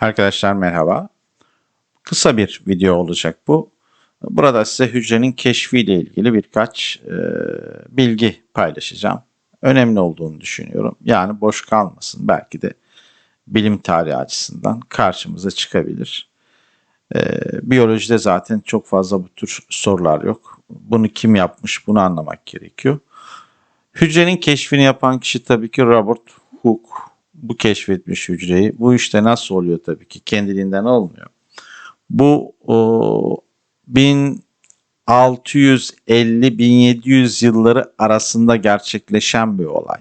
Arkadaşlar merhaba. Kısa bir video olacak bu. Burada size hücrenin keşfiyle ilgili birkaç e, bilgi paylaşacağım. Önemli olduğunu düşünüyorum. Yani boş kalmasın. Belki de bilim tarihi açısından karşımıza çıkabilir. E, biyolojide zaten çok fazla bu tür sorular yok. Bunu kim yapmış bunu anlamak gerekiyor. Hücrenin keşfini yapan kişi tabii ki Robert Hooke. Bu keşfetmiş hücreyi. Bu işte nasıl oluyor tabii ki? Kendiliğinden olmuyor. Bu o, 1650-1700 yılları arasında gerçekleşen bir olay.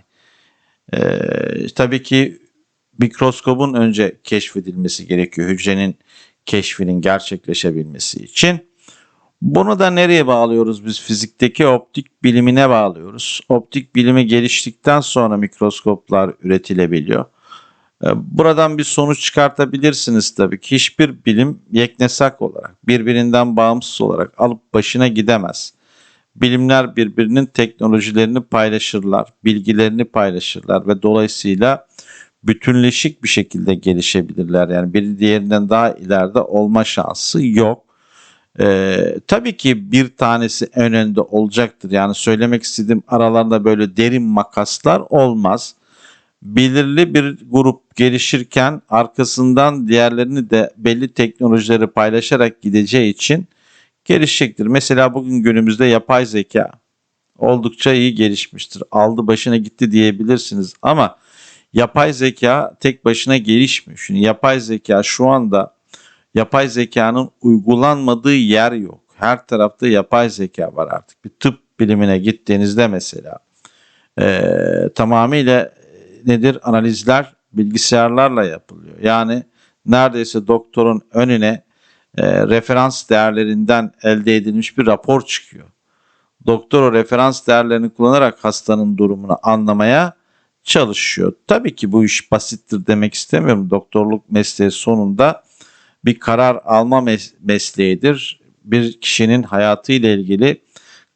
Ee, tabii ki mikroskobun önce keşfedilmesi gerekiyor hücrenin keşfinin gerçekleşebilmesi için. Bunu da nereye bağlıyoruz biz fizikteki optik bilimine bağlıyoruz. Optik bilimi geliştikten sonra mikroskoplar üretilebiliyor. Ee, Buradan bir sonuç çıkartabilirsiniz tabii ki. Hiçbir bilim yeknesak olarak, birbirinden bağımsız olarak alıp başına gidemez. Bilimler birbirinin teknolojilerini paylaşırlar, bilgilerini paylaşırlar ve dolayısıyla bütünleşik bir şekilde gelişebilirler. Yani biri diğerinden daha ileride olma şansı yok. Ee, tabii ki bir tanesi en önde olacaktır. Yani söylemek istediğim aralarında böyle derin makaslar olmaz. Belirli bir grup gelişirken arkasından diğerlerini de belli teknolojileri paylaşarak gideceği için gelişecektir. Mesela bugün günümüzde yapay zeka oldukça iyi gelişmiştir. Aldı başına gitti diyebilirsiniz ama yapay zeka tek başına gelişmiyor. Şimdi yapay zeka şu anda yapay zekanın uygulanmadığı yer yok. Her tarafta yapay zeka var artık. Bir tıp bilimine gittiğinizde mesela e, tamamıyla e, nedir analizler bilgisayarlarla yapılıyor. Yani neredeyse doktorun önüne e, referans değerlerinden elde edilmiş bir rapor çıkıyor. Doktor o referans değerlerini kullanarak hastanın durumunu anlamaya çalışıyor. Tabii ki bu iş basittir demek istemiyorum. Doktorluk mesleği sonunda bir karar alma mes- mesleğidir. Bir kişinin hayatı ile ilgili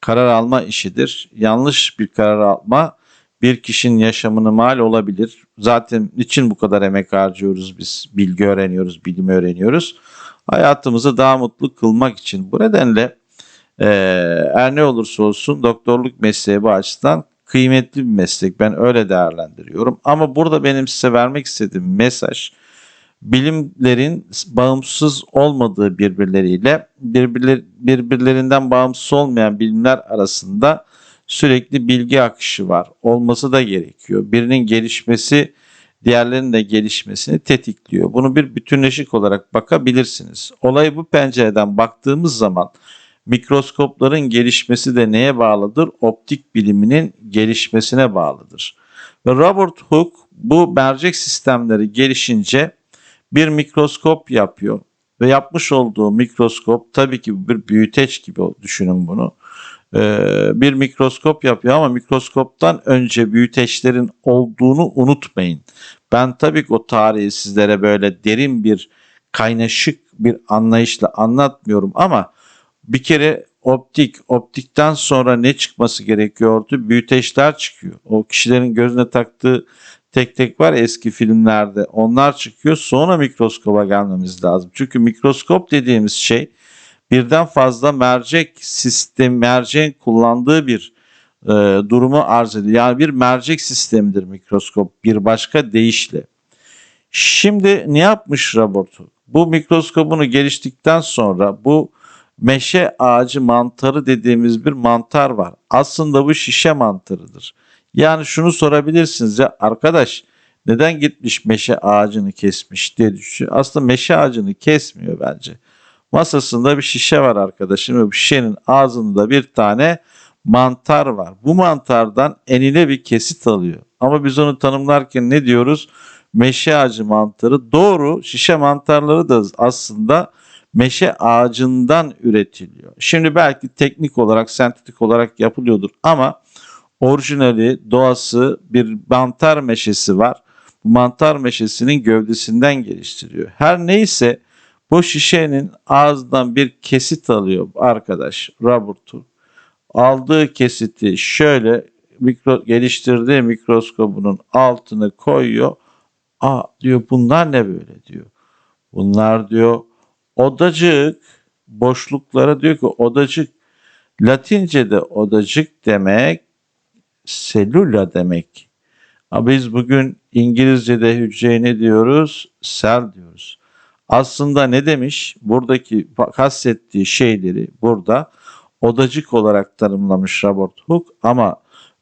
karar alma işidir. Yanlış bir karar alma bir kişinin yaşamını mal olabilir. Zaten için bu kadar emek harcıyoruz biz? Bilgi öğreniyoruz, bilimi öğreniyoruz. Hayatımızı daha mutlu kılmak için. Bu nedenle eee her ne olursa olsun doktorluk mesleği bu açıdan kıymetli bir meslek. Ben öyle değerlendiriyorum. Ama burada benim size vermek istediğim mesaj bilimlerin bağımsız olmadığı birbirleriyle birbirler, birbirlerinden bağımsız olmayan bilimler arasında sürekli bilgi akışı var. Olması da gerekiyor. Birinin gelişmesi diğerlerinin de gelişmesini tetikliyor. Bunu bir bütünleşik olarak bakabilirsiniz. Olay bu pencereden baktığımız zaman mikroskopların gelişmesi de neye bağlıdır? Optik biliminin gelişmesine bağlıdır. Ve Robert Hooke bu mercek sistemleri gelişince bir mikroskop yapıyor. Ve yapmış olduğu mikroskop tabii ki bir büyüteç gibi düşünün bunu. Ee, bir mikroskop yapıyor ama mikroskoptan önce büyüteçlerin olduğunu unutmayın. Ben tabii ki o tarihi sizlere böyle derin bir kaynaşık bir anlayışla anlatmıyorum ama bir kere optik, optikten sonra ne çıkması gerekiyordu? Büyüteçler çıkıyor. O kişilerin gözüne taktığı tek tek var eski filmlerde. Onlar çıkıyor. Sonra mikroskoba gelmemiz lazım. Çünkü mikroskop dediğimiz şey birden fazla mercek sistem, merceğin kullandığı bir e, durumu arz ediyor. Yani bir mercek sistemidir mikroskop bir başka deyişle. Şimdi ne yapmış Robert? Bu mikroskobunu geliştikten sonra bu meşe ağacı mantarı dediğimiz bir mantar var. Aslında bu şişe mantarıdır. Yani şunu sorabilirsiniz ya arkadaş neden gitmiş meşe ağacını kesmiş diye düşünüyor. Aslında meşe ağacını kesmiyor bence. Masasında bir şişe var arkadaşım ve bu şişenin ağzında bir tane mantar var. Bu mantardan enine bir kesit alıyor. Ama biz onu tanımlarken ne diyoruz? Meşe ağacı mantarı. Doğru şişe mantarları da aslında meşe ağacından üretiliyor. Şimdi belki teknik olarak, sentetik olarak yapılıyordur ama orijinali, doğası bir mantar meşesi var. Bu mantar meşesinin gövdesinden geliştiriyor. Her neyse bu şişenin ağzından bir kesit alıyor arkadaş Robert Hooke. Aldığı kesiti şöyle mikro, geliştirdiği mikroskobunun altını koyuyor. Aa diyor bunlar ne böyle diyor. Bunlar diyor odacık boşluklara diyor ki odacık Latince'de odacık demek selula demek. Ama biz bugün İngilizce'de hücreye ne diyoruz? Sel diyoruz. Aslında ne demiş? Buradaki kastettiği şeyleri burada odacık olarak tanımlamış Robert Hooke ama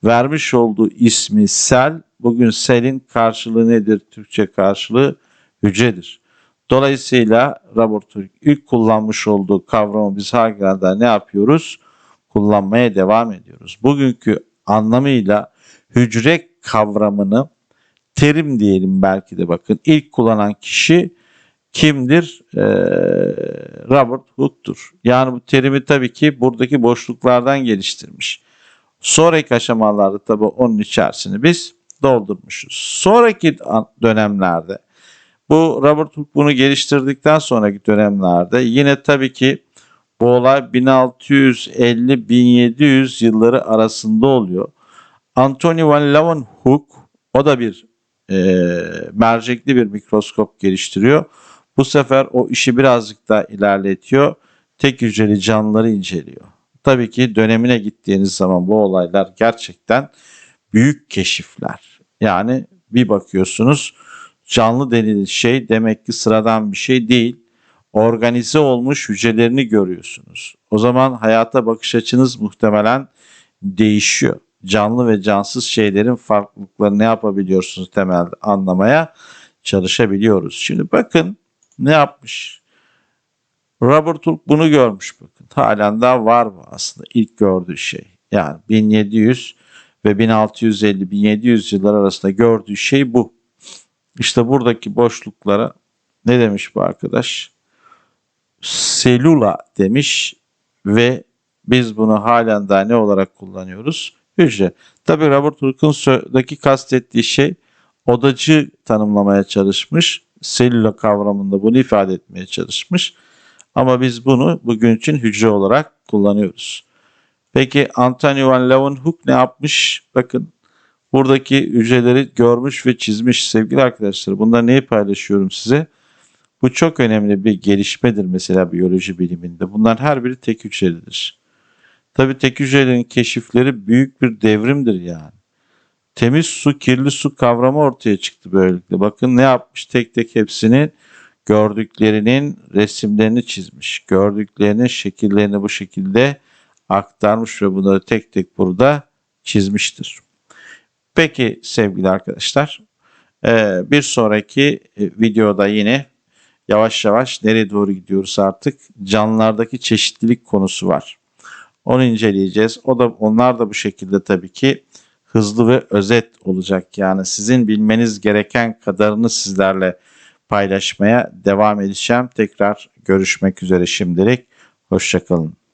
vermiş olduğu ismi sel bugün selin karşılığı nedir? Türkçe karşılığı hücredir. Dolayısıyla Robert Hooke ilk kullanmış olduğu kavramı biz hala ne yapıyoruz? Kullanmaya devam ediyoruz. Bugünkü anlamıyla hücre kavramını terim diyelim belki de bakın ilk kullanan kişi kimdir? Ee, Robert Hooke'tur. Yani bu terimi tabii ki buradaki boşluklardan geliştirmiş. Sonraki aşamalarda tabii onun içerisini biz doldurmuşuz. Sonraki dönemlerde bu Robert Hooke bunu geliştirdikten sonraki dönemlerde yine tabii ki bu olay 1650-1700 yılları arasında oluyor. Anthony van Leeuwenhoek o da bir e, mercekli bir mikroskop geliştiriyor. Bu sefer o işi birazcık daha ilerletiyor. Tek hücreli canlıları inceliyor. Tabii ki dönemine gittiğiniz zaman bu olaylar gerçekten büyük keşifler. Yani bir bakıyorsunuz canlı denilen şey demek ki sıradan bir şey değil. Organize olmuş hücrelerini görüyorsunuz. O zaman hayata bakış açınız muhtemelen değişiyor. Canlı ve cansız şeylerin farklılıklarını ne yapabiliyorsunuz temelde anlamaya çalışabiliyoruz. Şimdi bakın ne yapmış? Robert Hooke bunu görmüş bakın. Halen daha var bu aslında ilk gördüğü şey. Yani 1700 ve 1650-1700 yıllar arasında gördüğü şey bu. İşte buradaki boşluklara ne demiş bu arkadaş? Selula demiş ve biz bunu halen daha ne olarak kullanıyoruz? Hücre. Tabi Robert Hooke'un kastettiği şey odacı tanımlamaya çalışmış. Selula kavramında bunu ifade etmeye çalışmış. Ama biz bunu bugün için hücre olarak kullanıyoruz. Peki Anthony van Leeuwenhoek ne yapmış? Bakın buradaki hücreleri görmüş ve çizmiş sevgili arkadaşlar. Bunda neyi paylaşıyorum size? Bu çok önemli bir gelişmedir mesela biyoloji biliminde. Bunların her biri tek hücrelidir. Tabi tek hücrelerin keşifleri büyük bir devrimdir yani. Temiz su, kirli su kavramı ortaya çıktı böylelikle. Bakın ne yapmış tek tek hepsini gördüklerinin resimlerini çizmiş. Gördüklerinin şekillerini bu şekilde aktarmış ve bunları tek tek burada çizmiştir. Peki sevgili arkadaşlar bir sonraki videoda yine yavaş yavaş nereye doğru gidiyoruz artık canlılardaki çeşitlilik konusu var. Onu inceleyeceğiz. O da onlar da bu şekilde tabii ki hızlı ve özet olacak. Yani sizin bilmeniz gereken kadarını sizlerle paylaşmaya devam edeceğim. Tekrar görüşmek üzere şimdilik. Hoşçakalın.